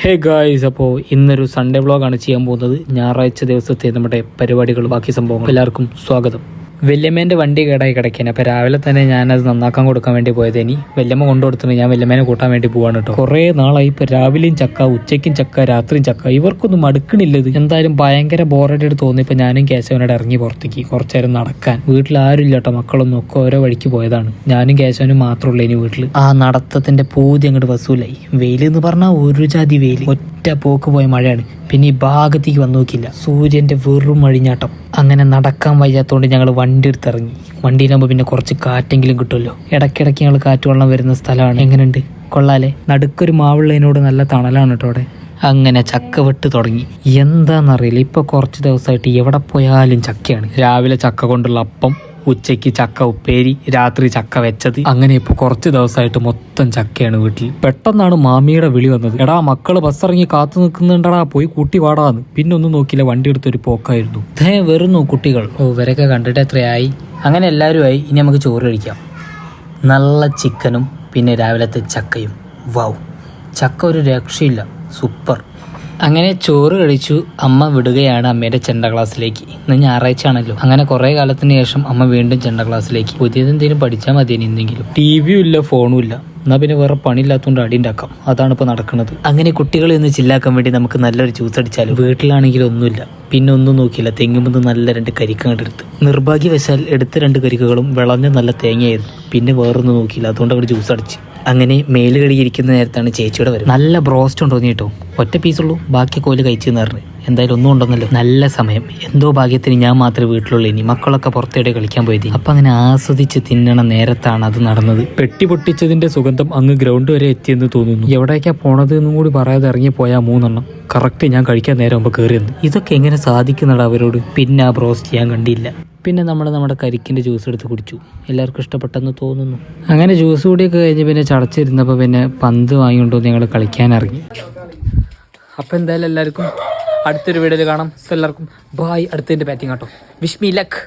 Hey guys അപ്പോൾ ഇന്നൊരു Sunday വ്ളോഗാണ് ചെയ്യാൻ പോകുന്നത്. ഞായറാഴ്ച ദിവസത്തെ നമ്മുടെ പരിപാടികൾ ബാക്കി സംഭവങ്ങൾ. എല്ലാവർക്കും സ്വാഗതം. വല്യമ്മേന്റെ വണ്ടി കേടായി കിടക്കാൻ അപ്പോൾ രാവിലെ തന്നെ ഞാനത് നന്നാക്കാൻ കൊടുക്കാൻ വേണ്ടി പോയത് ഇനി വല്യമ്മ കൊണ്ടുകൊടുത്തിട്ട് ഞാൻ വല്യമ്മേനെ കൂട്ടാൻ വേണ്ടി പോവാണ് കേട്ടോ കുറേ നാളായി ഇപ്പോൾ രാവിലെയും ചക്ക ഉച്ചയ്ക്കും ചക്ക രാത്രിയും ചക്ക. ഇവർക്കൊന്നും മടുക്കണില്ല ഇത്. എന്തായാലും ഭയങ്കര ബോറടിയായിട്ട് തോന്നിയപ്പോൾ ഞാനും കേശവനോട് ഇറങ്ങി പുറത്തേക്ക് കുറച്ചു നേരം നടക്കാൻ. വീട്ടിൽ ആരും ഇല്ല കേട്ടോ മക്കളൊന്നും ഒക്കെ ഓരോ വഴിക്ക് പോയതാണ്. ഞാനും കേശവനും മാത്രമുള്ളൂ ഇനി വീട്ടിൽ ആ നടത്തത്തിന്റെ പൂതി അങ്ങോട്ട് വസൂലായി. വെയിൽ എന്ന് പറഞ്ഞാൽ ഒരു ജാതി വെയിൽ. ഒറ്റ പോക്ക് പോയ മഴയാണ്. പിന്നെ ഈ ഭാഗത്തേക്ക് വന്നു നോക്കില്ല സൂര്യന്റെ വെറും മഴിഞ്ഞാട്ടം അങ്ങനെ നടക്കാൻ വയ്യാത്തതുകൊണ്ട് ഞങ്ങൾ വണ്ടി എടുത്തിറങ്ങി വണ്ടിയിലാകുമ്പോൾ പിന്നെ കുറച്ച് കാറ്റെങ്കിലും കിട്ടുമല്ലോ. ഇടയ്ക്കിടയ്ക്ക് ഞങ്ങൾ കാറ്റ് വെള്ളം വരുന്ന സ്ഥലമാണ്. എങ്ങനെയുണ്ട് കൊള്ളാലേ. നടുക്കൊരു മാവുള്ളതിനോട് നല്ല തണലാണ് കേട്ടോ അവിടെ. അങ്ങനെ ചക്ക വെട്ട് തുടങ്ങി. എന്താണെന്നറിയില്ല ഇപ്പൊ കുറച്ച് ദിവസമായിട്ട് എവിടെ പോയാലും ചക്കയാണ്. രാവിലെ ചക്ക കൊണ്ടുള്ള അപ്പം ഉച്ചയ്ക്ക് ചക്ക ഉപ്പേരി രാത്രി ചക്ക വെച്ചത്. അങ്ങനെ ഇപ്പൊ കുറച്ച് ദിവസമായിട്ട് മൊത്തം ചക്കയാണ് വീട്ടിൽ പെട്ടെന്നാണ് മാമിയുടെ വിളി വന്നത്. എടാ മക്കൾ ബസ് ഇറങ്ങി കാത്തു നിൽക്കുന്നുണ്ടടാ പോയി കൂട്ടി വാടാന്ന്. പിന്നെ ഒന്നും നോക്കില്ല വണ്ടി എടുത്തൊരു പോക്കായിരുന്നു. ദേ വെറുന്നു കുട്ടികൾ. ഓ ഇവരൊക്കെ കണ്ടിട്ട് എത്രയായി? അങ്ങനെ എല്ലാവരുമായി ഇനി നമുക്ക് ചോറ് കഴിക്കാം. നല്ല ചിക്കനും പിന്നെ രാവിലത്തെ ചക്കയും. വൗ. ചക്ക ഒരു രക്ഷയില്ല. സൂപ്പർ. അങ്ങനെ ചോറ് കഴിച്ചു അമ്മ വിടുകയാണ് അമ്മയുടെ ചെണ്ട ക്ലാസ്സിലേക്ക്. ഇന്ന് ഞായറാഴ്ച ആണല്ലോ അങ്ങനെ കുറെ കാലത്തിന് ശേഷം അമ്മ വീണ്ടും ചെണ്ട ക്ലാസ്സിലേക്ക്. പുതിയതെന്തെങ്കിലും പഠിച്ചാൽ മതി എന്തെങ്കിലും. ടി വിയും ഇല്ല ഫോണും ഇല്ല. എന്നാൽ പിന്നെ വേറെ പണിയില്ലാത്തതുകൊണ്ട് അടി ഉണ്ടാക്കാം. അതാണ് ഇപ്പോൾ നടക്കുന്നത് അങ്ങനെ കുട്ടികളെ ഒന്ന് ചില്ലാക്കാൻ വേണ്ടി നമുക്ക് നല്ലൊരു ജ്യൂസ് അടിച്ചാലും? വീട്ടിലാണെങ്കിൽ ഒന്നുമില്ല. പിന്നെ ഒന്നും നോക്കിയില്ല. തെങ്ങുമ്പോൾ നല്ല രണ്ട് കരിക്ക എടുത്ത്. നിർഭാഗ്യവശാൽ എടുത്ത രണ്ട് കരിക്കുകളും വിളഞ്ഞ നല്ല തേങ്ങയായിരുന്നു. പിന്നെ വേറൊന്നും നോക്കിയില്ല. അതുകൊണ്ട് അവിടെ ജ്യൂസ് അടിച്ച്. അങ്ങനെ മേൽ നേരത്താണ് ചേച്ചിയുടെ വരും നല്ല ബ്രോസ്റ്റ് ഉണ്ടോ നീട്ടോ ഒറ്റ പീസുള്ളൂ ബാക്കി കോൽ കഴിച്ചെന്ന് പറഞ്ഞു. എന്തായാലും ഒന്നും ഉണ്ടെന്നല്ലോ. നല്ല സമയം. എന്തോ ഭാഗ്യത്തിന് ഞാൻ മാത്രമേ വീട്ടിലുള്ളൂ. ഇനി മക്കളൊക്കെ പുറത്തേടെ കളിക്കാൻ പോയത്. അപ്പൊ അങ്ങനെ ആസ്വദിച്ച് തിന്നണ നേരത്താണ് അത് നടന്നത്. പെട്ടി പൊട്ടിച്ചതിന്റെ സുഗന്ധം അങ്ങ് ഗ്രൗണ്ട് വരെ എത്തിയെന്ന് തോന്നുന്നു. എവിടേക്കാ പോണത് എന്നും കൂടി പറയാതെ ഇറങ്ങി പോയാ മൂന്നെണ്ണം. കറക്റ്റ് ഞാൻ കഴിക്കാൻ നേരം മുമ്പ് കയറിയെന്ന് ഇതൊക്കെ എങ്ങനെ സാധിക്കുന്നടാ അവരോട്? പിന്നെ ആ ബ്രോസ്റ്റ് ഞാൻ കണ്ടില്ല. പിന്നെ നമ്മൾ നമ്മുടെ കരിക്കിന്റെ ജ്യൂസ് എടുത്ത് കുടിച്ചു. എല്ലാവർക്കും ഇഷ്ടപ്പെട്ടെന്ന് തോന്നുന്നു. അങ്ങനെ ജ്യൂസ് കൂടിയൊക്കെ കഴിഞ്ഞ് പിന്നെ ചടച്ചിരുന്നപ്പോൾ പിന്നെ പന്ത് വാങ്ങിക്കൊണ്ടു ഞങ്ങൾ കളിക്കാൻ ഇറങ്ങി. അപ്പോൾ എന്തായാലും എല്ലാവർക്കും അടുത്തൊരു വീഡിയോയിൽ കാണാം. എല്ലാവർക്കും ബായ് അടുത്തതിന്റെ ബാറ്റിംഗ് കേട്ടോ വിഷ്മി ലക്ക്